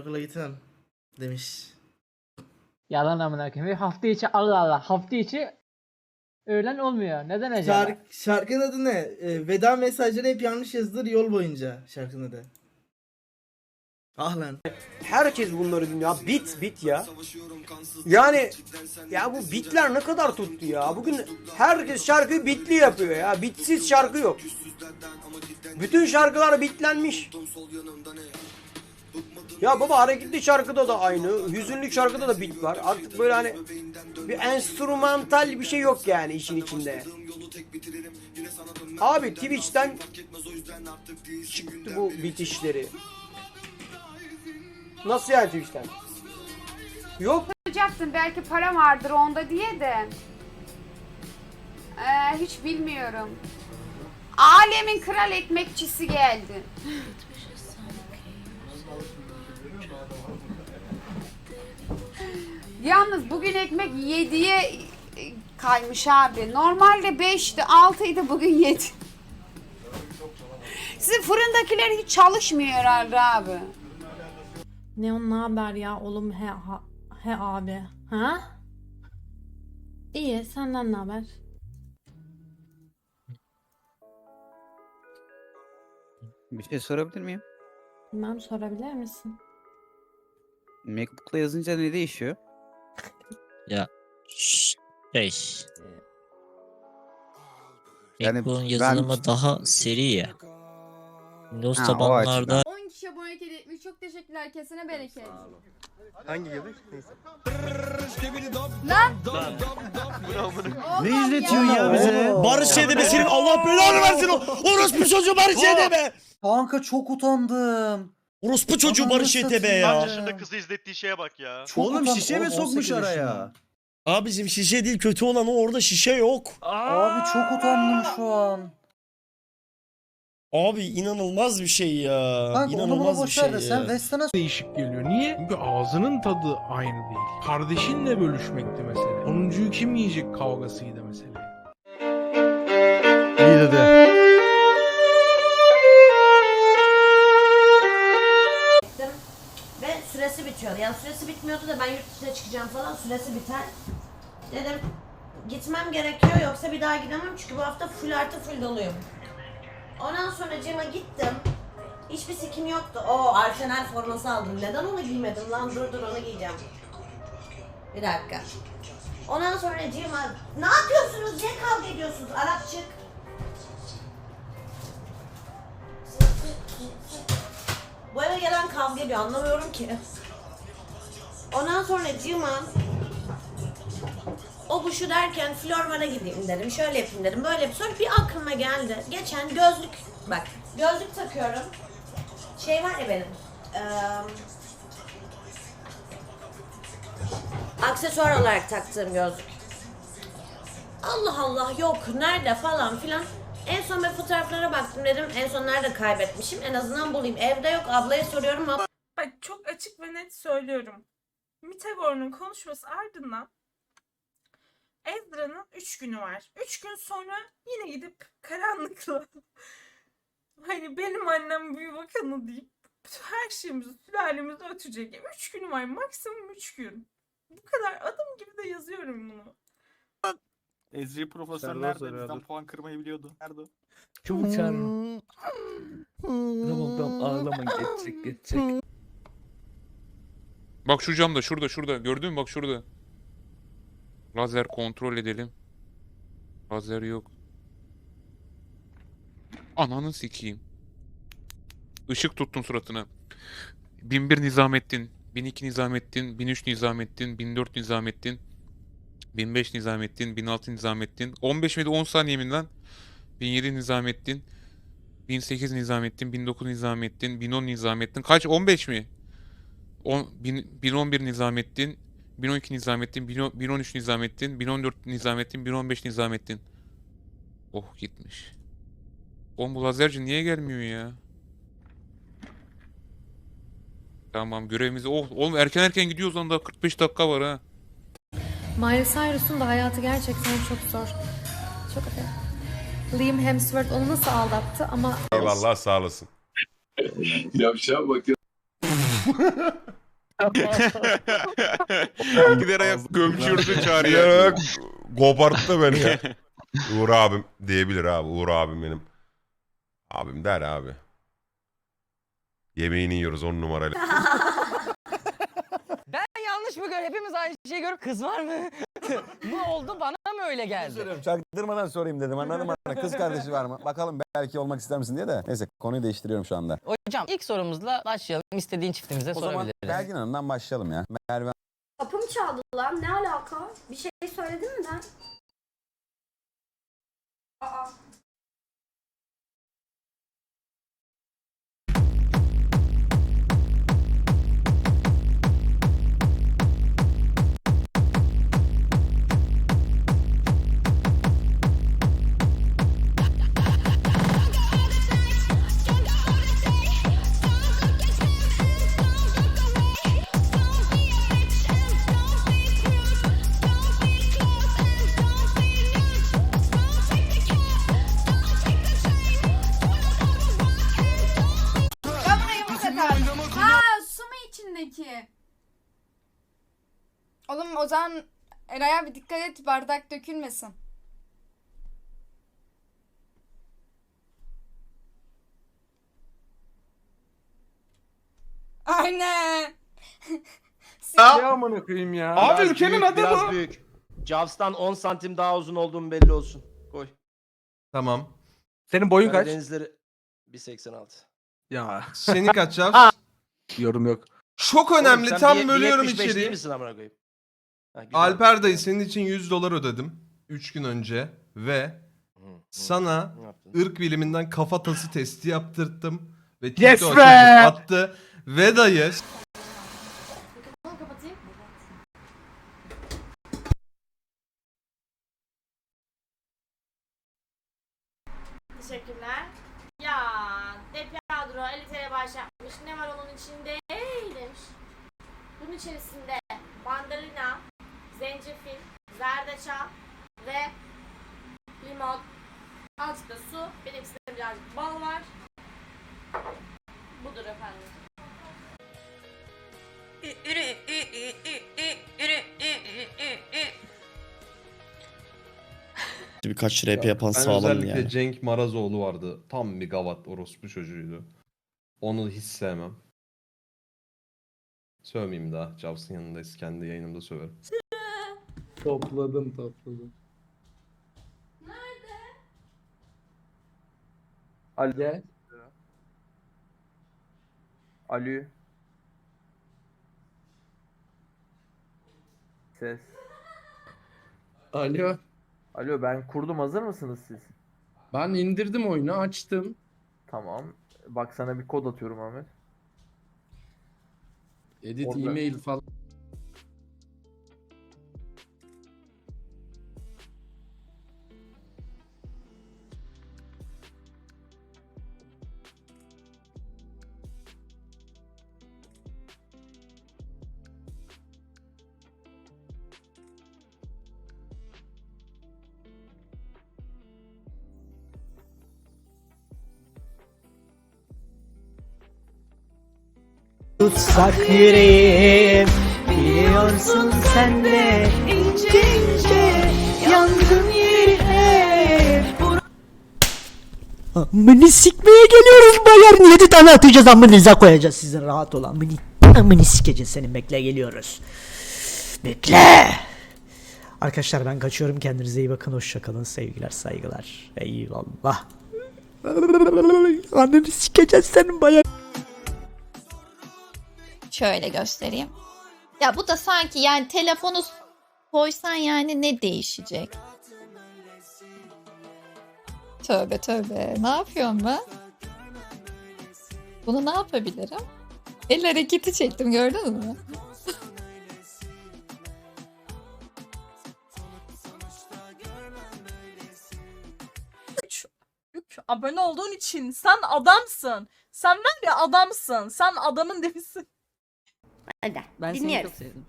Okula gitmem demiş. Yalan amına koyayım. Hafta içi Allah Allah. Hafta içi öğlen olmuyor. Neden acaba? Şarkı, şarkının adı ne? Ee, veda mesajları hep yanlış yazılır yol boyunca şarkının adı. Ah lan. Herkes bunları dinliyor. Ya Bit bit ya. Yani ya bu bitler ne kadar tuttu ya. Bugün herkes şarkıyı bitli yapıyor ya. Bitsiz şarkı yok. Bütün şarkılar bitlenmiş. Ya baba hareketli şarkıda da aynı. Hüzünlü şarkıda da bit var. Artık böyle hani bir enstrümantal bir şey yok yani işin içinde. Abi Twitch'ten çıktı bu bitişleri. Nasıl yani Twitch'ten? Yok Yapacaktım belki para vardır onda diye de. Ee, hiç bilmiyorum. Alemin kral ekmekçisi geldi. Yalnız bugün ekmek 7'ye kaymış abi. Normalde 5'ti, 6'ydı bugün 7. Sizin fırındakiler hiç çalışmıyor herhalde abi. Neon ne haber ya oğlum he ha, he abi. Ha? İyi senden ne haber? Bir şey sorabilir miyim? Bilmem sorabilir misin? Macbook'la yazınca ne değişiyor? Şey. Yani Macbook'un ben- yazılımı daha seri ya. Windows Ha, tabanlarda 10 kişi abonelik hediye etmiş. Çok teşekkürler. Kesene bereket. Hangi gibi? Neyse. Ne izletiyorsun ya bize? Barış Edebe senin Allah belanı versin o. Orospu çocuğu Barış Edebe. Kanka çok utandım. Orospu çocuğu Ananı Barış Edebe satayım. ya. Kaç yaşında kızı izlettiği şeye bak ya. Çok Oğlum utan- şişe mi sokmuş 18 araya? yaşında. Abicim şişe değil kötü olan o orada şişe yok. Abi çok utandım şu an. Abi inanılmaz bir şey ya. Kanka onu inanılmaz bir şey de sen ya. Westan'a değişik geliyor. Niye? Çünkü ağzının tadı aynı değil. Kardeşinle bölüşmekti mesele. Sonuncuyu kim yiyecek kavgasıydı mesele. İyi dedi. Yani süresi bitmiyordu da ben yurt dışına çıkacağım falan. Süresi biter. Dedim gitmem gerekiyor yoksa bir daha gidemem çünkü bu hafta full artı full doluyum. Ondan sonra Cem'e gittim. Hiçbir sikim yoktu. O Arsenal forması aldım. Neden onu giymedim lan? Dur dur onu giyeceğim. Bir dakika. Ondan sonra Cem'e ne yapıyorsunuz? Niye kavga ediyorsunuz? Arap çık. Bu eve gelen kavga ediyor anlamıyorum ki. Ondan sonra Ciman o bu şu derken Florman'a gideyim dedim. Şöyle yapayım dedim. Böyle bir sonra bir aklıma geldi. Geçen gözlük bak gözlük takıyorum. Şey var ya benim. eee, aksesuar olarak taktığım gözlük. Allah Allah yok nerede falan filan. En son ben fotoğraflara baktım dedim en son nerede kaybetmişim en azından bulayım. Evde yok ablaya soruyorum ama Bak çok açık ve net söylüyorum. Mitagor'un konuşması ardından Ezra'nın 3 günü var. 3 gün sonra yine gidip karanlıkla hani benim annem büyü bakanı deyip her şeyimizi sülalemizi ötecek. 3 günü var maksimum 3 gün. Bu kadar adım gibi de yazıyorum bunu. Ezri profesör Serdar nerede? soruyordur. Bizden puan kırmayı biliyordu. Nerede o? Çabuk. Tamam tamam ağlama geçecek geçecek. Bak şu camda şurada şurada gördün mü bak şurada. Lazer kontrol edelim. Lazer yok. Ananı sikeyim. Işık tuttun suratına. 1001 Nizamettin, 1002 Nizamettin, 1003 Nizamettin, 1004 Nizamettin, 1005 Nizamettin, 1006 Nizamettin. 15 miydi 10 saniye mi lan? 1007 Nizamettin, 1008 Nizamettin, 1009 Nizamettin, 1010 Nizamettin. Kaç? 15 mi? 10, 1011 Nizamettin, 1012 Nizamettin, 1010 1013 Nizamettin, 1014 Nizamettin, 1015 Nizamettin. Oh gitmiş. Oğlum bu lazerci niye gelmiyor ya? Tamam görevimizi... Oh oğlum erken erken gidiyoruz lan daha 45 dakika var ha. Miley Cyrus'un da hayatı gerçekten çok zor. Çok Liam Hemsworth onu nasıl aldattı ama Eyvallah sağ olasın. Yapacağım bak Gider ayak gömçürdü çağrıya. Yok. Koparttı beni ya. Uğur abim diyebilir abi. Uğur abim benim. Abim der abi. Yemeğini yiyoruz on numarayla. Ben yanlış mı gör? Hepimiz aynı şeyi görüp kız var mı? Bu oldu bana mı öyle geldi? Çaktırmadan sorayım dedim anladın mı? Kız kardeşi var mı? Bakalım belki olmak ister misin diye de. Neyse konuyu değiştiriyorum şu anda. Hocam ilk sorumuzla başlayalım. İstediğin çiftimize O zaman sorabiliriz. Belgin Hanım'dan başlayalım ya. Merve Kapım çaldı lan ne alaka? Bir şey söyledin mi ben? Aa. Zaman Eray'a bir dikkat et bardak dökülmesin. Aynen. amına koyayım ya. Abi ülkenin adı bu. büyük. Javs'tan 10 santim daha uzun olduğum belli olsun. Koy. Tamam. Senin boyun Denizleri 1.86. Ya. Seni kaç Javs? Yorum yok. Çok önemli. Tam bölüyorum içeriği. misin amına koyayım? Ha, güzel. Alper dayı senin için 100 dolar ödedim. 3 gün önce. Ve Hı, hı. sana Ne yaptın? ırk biliminden kafatası testi yaptırttım. Ve Yes TikTok'a be! çocuk attı. Ve dayı Bunu kapatayım. Teşekkürler. Ya De Pedro 50 TL bağış yapmış. Ne var onun içinde? demiş. Bunun içerisinde mandalina, zencefil, zerdeçal ve limon. Azıcık da su. Benimkisinde birazcık bal var. Budur efendim. Birkaç rap yapan Ben sağlam özellikle yani. Cenk Marazoğlu vardı. Tam bir gavat orospu çocuğuydu. Onu hiç sevmem. Sövmeyeyim daha. Javs'ın yanındayız. Kendi yayınımda söverim. Topladım topladım. Nerede? Al gel. Alo. Ses. Alo. Alo ben kurdum hazır mısınız siz? Ben indirdim oyunu açtım. Tamam. Bak sana bir kod atıyorum Ahmet. Edit Orada. e-mail falan. Tutsak yüreğim Biliyorsun sen de ince ince yeri Amını sikmeye geliyoruz bayar. Yedi tane atacağız amınıza koyacağız sizin rahat ol amını. Amını sikeceğiz senin bekle geliyoruz. Bekle. Arkadaşlar ben kaçıyorum kendinize iyi bakın hoşçakalın sevgiler saygılar. Eyvallah. Ananı sikeceğiz senin bayar. Şöyle göstereyim. Ya bu da sanki yani telefonu koysan yani ne değişecek? Tövbe tövbe. Ne yapıyorum ben? Bunu ne yapabilirim? El hareketi çektim gördün mü? Abone olduğun için sen adamsın. Sen var ya adamsın. Sen adamın demişsin. Hadi Ben dinliyoruz. sevdim.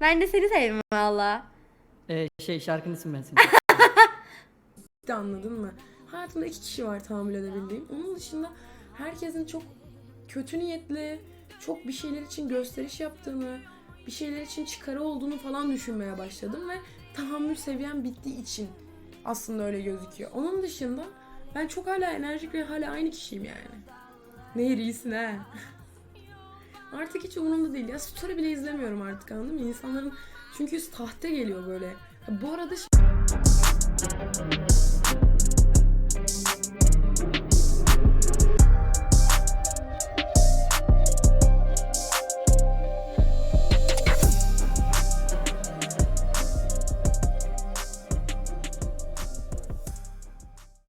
Ben de seni sevdim valla. Ee, şey şarkının ismi ben De anladın mı? Hayatımda iki kişi var tahammül edebildiğim. Onun dışında herkesin çok kötü niyetli, çok bir şeyler için gösteriş yaptığımı, bir şeyler için çıkarı olduğunu falan düşünmeye başladım ve tahammül seviyem bittiği için aslında öyle gözüküyor. Onun dışında ben çok hala enerjik ve hala aynı kişiyim yani. Ne iyisin ha. Artık hiç umurumda değil. Ya story bile izlemiyorum artık anladın mı? İnsanların çünkü tahte geliyor böyle. Ya bu arada